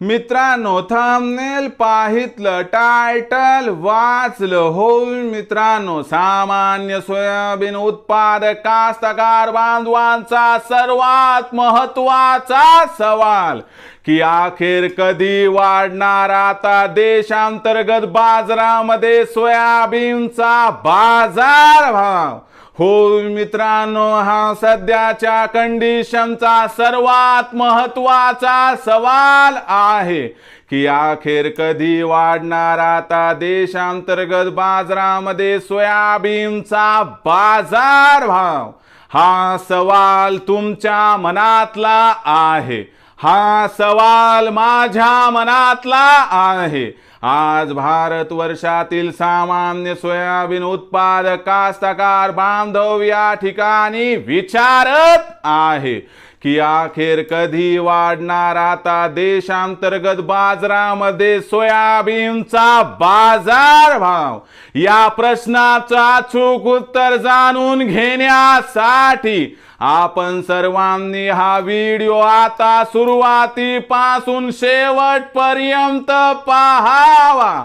मित्रांनो थांबनेल पाहितलं टायटल वाचलं होऊन मित्रांनो सामान्य सोयाबीन उत्पादक कास्तकार बांधवांचा सर्वात महत्त्वाचा सवाल की अखेर कधी वाढणार आता देशांतर्गत बाजारामध्ये सोयाबीनचा बाजार भाव हो मित्रांनो हा सध्याच्या कंडिशनचा सर्वात महत्त्वाचा सवाल आहे की अखेर कधी वाढणार आता देशांतर्गत बाजारामध्ये सोयाबीनचा बाजार भाव? हा सवाल तुमच्या मनातला आहे. हा सवाल माझ्या मनातला आहे. आज भारत वर्षातील सामान्य सोयाबीन उत्पादक कास्तकार बांधव या ठिकाणी विचारत आहे. की अखेर कधी वाढणार आता देशांतर्गत बाजारामध्ये सोयाबीनचा बाजार भाव? या प्रश्नाचा अचूक उत्तर जाणून घेण्यासाठी आपण सर्वांनी हा व्हिडिओ आता सुरुवातीपासून शेवटपर्यंत पाहावा.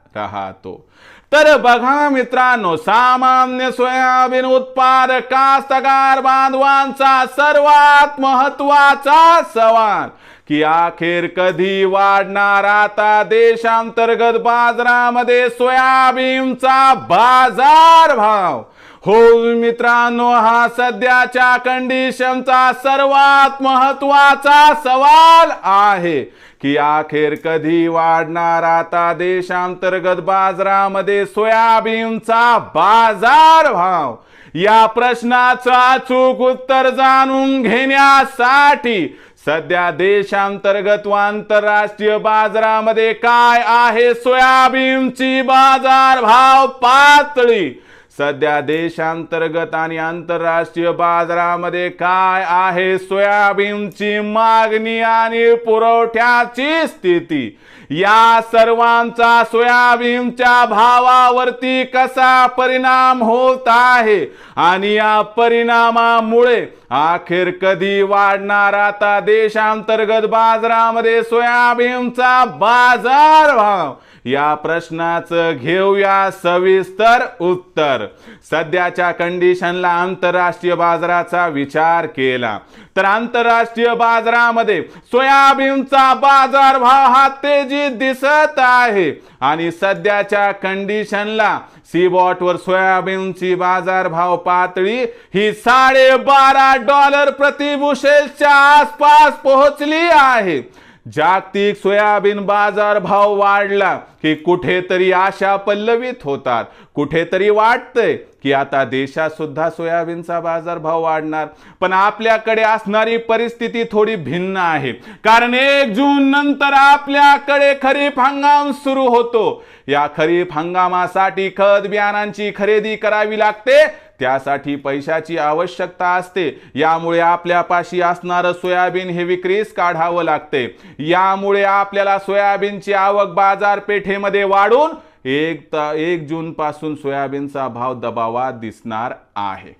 राहतो. तर बघा मित्रांनो सामान्य सोयाबीन उत्पादक कास्तकार बांधवांचा सर्वात महत्त्वाचा सवाल की अखेर कधी वाढणार आता देशांतर्गत बाजारामध्ये सोयाबीनचा बाजार भाव हो मित्रांनो हा सध्याच्या कंडिशनचा सर्वात महत्त्वाचा सवाल आहे की अखेर कधी वाढणार आता देशांतर्गत बाजारामध्ये सोयाबीनचा बाजार भाव? या प्रश्नाचं अचूक उत्तर जाणून घेण्यासाठी सध्या देशांतर्गत व आंतरराष्ट्रीय बाजारामध्ये काय आहे? सोयाबीनची बाजार भाव पातळी सध्या देशांतर्गत आणि आंतरराष्ट्रीय बाजारामध्ये काय आहे? सोयाबीनची मागणी आणि पुरवठ्याची स्थिती. या सर्वांचा सोयाबीनच्या भावावरती कसा परिणाम होत आहे? आणि या परिणामामुळे अखेर कधी वाढणार आता देशांतर्गत बाजारामध्ये सोयाबीनचा बाजार भाव या प्रश्नाचं घेऊया सविस्तर उत्तर. सध्याच्या कंडिशनला आंतरराष्ट्रीय बाजाराचा विचार केला. तर आंतरराष्ट्रीय बाजारामध्ये सोयाबीनचा बाजार भाव हा तेजीत दिसत आहे. आणि सध्याच्या कंडिशनला सीबॉटवर सोयाबीनची बाजारभाव पातळी ही साडेबारा डॉलर प्रतिबुशेलच्या आसपास पोहोचली आहे. जागतिक सोयाबीन बाजार भाव वाढला की कुठेतरी आशा पल्लवित होतात. कुठेतरी वाटतंय की आता देशात सुद्धा सोयाबीनचा बाजार भाव वाढणार. पण आपल्याकडे असणारी परिस्थिती थोडी भिन्न आहे. कारण एक जून नंतर आपल्याकडे खरीप हंगाम सुरू होतो. या खरीप हंगामासाठी खत बियाणांची खरेदी करावी लागते. त्यासाठी पैशाची आवश्यकता असते. यामुळे आपल्यापाशी असणारं सोयाबीन हे विक्रीस काढावं लागते. यामुळे आपल्याला सोयाबीनची आवक बाजारपेठेमध्ये वाढून एक त एक जून पासून सोयाबीनचा भाव दबावात दिसणार आहे.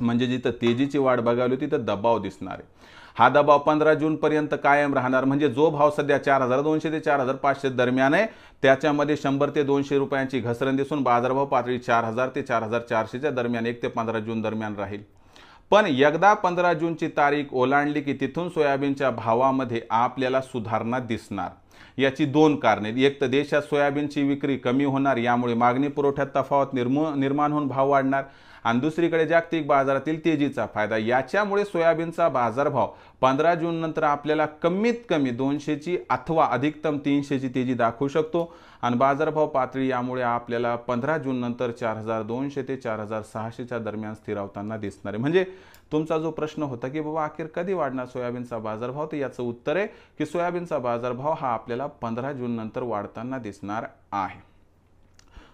म्हणजे जिथं तेजीची वाढ बघावी तिथं दबाव दिसणार आहे. हा दबाव पंधरा जूनपर्यंत कायम राहणार. म्हणजे जो भाव सध्या चार हजार दोनशे ते चार हजार पाचशे दरम्यान आहे त्याच्यामध्ये शंभर ते दोनशे रुपयांची घसरण दिसून बाजारभाव पातळी चार हजार ते चार हजार चारशेच्या दरम्यान एक ते पंधरा जून दरम्यान राहील. पण एकदा पंधरा जूनची तारीख ओलांडली की तिथून सोयाबीनच्या भावामध्ये आपल्याला सुधारणा दिसणार. याची दोन कारणे. एक तर देशात सोयाबीनची विक्री कमी होणार यामुळे मागणी पुरवठ्यात तफावत निर्मू निर्माण होऊन भाव वाढणार. आणि दुसरीकडे जागतिक बाजारातील तेजीचा फायदा. याच्यामुळे सोयाबीनचा बाजारभाव पंधरा जून नंतर आपल्याला कमीत कमी दोनशेची अथवा अधिकतम तीनशेची तेजी दाखवू शकतो. आणि बाजारभाव पातळी यामुळे आपल्याला पंधरा जून नंतर चार हजार दोनशे ते चार हजार सहाशेच्या दरम्यान स्थिरावताना दिसणार आहे. म्हणजे तुमचा जो प्रश्न होता की बाबा अखेर कधी वाढणार सोयाबीनचा बाजारभाव तर याचं उत्तर आहे की सोयाबीनचा बाजारभाव हा आपल्याला पंधरा जून नंतर वाढताना दिसणार आहे.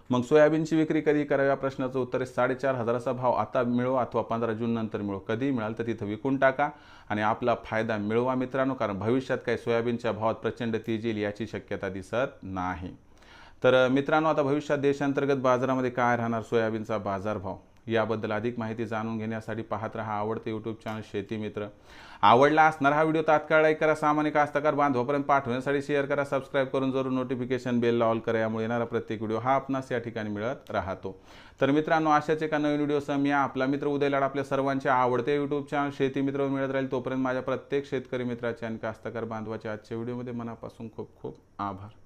मग सोयाबीनची विक्री कधी करावी? या प्रश्नाचं उत्तर आहे साडेचार हजाराचा भाव आता मिळवा अथवा पंधरा जून नंतर मिळो. कधी मिळाल तर तिथं विकून टाका आणि आपला फायदा मिळवा मित्रांनो कारण भविष्यात काही सोयाबीनच्या भावात प्रचंड तेज येईल याची शक्यता दिसत नाही. तर मित्रांनो आता भविष्यात देशांतर्गत बाजारामध्ये काय राहणार? सोयाबीनचा बाजारभाव याबद्दल अधिक माहिती जाणून घेण्यासाठी पाहत रहा आवडते यूट्यूब चॅनल शेती मित्र. आवडला असणार हा व्हिडिओ तात्काळ लाईक करा सामान्य कास्तकार बांधवापर्यंत पाठवण्यासाठी शेअर करा सबस्क्राईब करून जरूर नोटिफिकेशन बेल ऑल करा यामुळे येणारा प्रत्येक व्हिडिओ हा आपणास या ठिकाणी मिळत राहतो. तर मित्रांनो अशाच एका नवीन व्हिडिओसह मी आपला मित्र उदय लाड आपल्या सर्वांचे आवडते यूट्यूब चॅनल शेती मित्र मिळत राहील तोपर्यंत माझ्या प्रत्येक शेतकरी मित्राचे आणि कास्तकार बांधवाच्या आजच्या व्हिडिओमध्ये मनापासून खूप खूप आभार.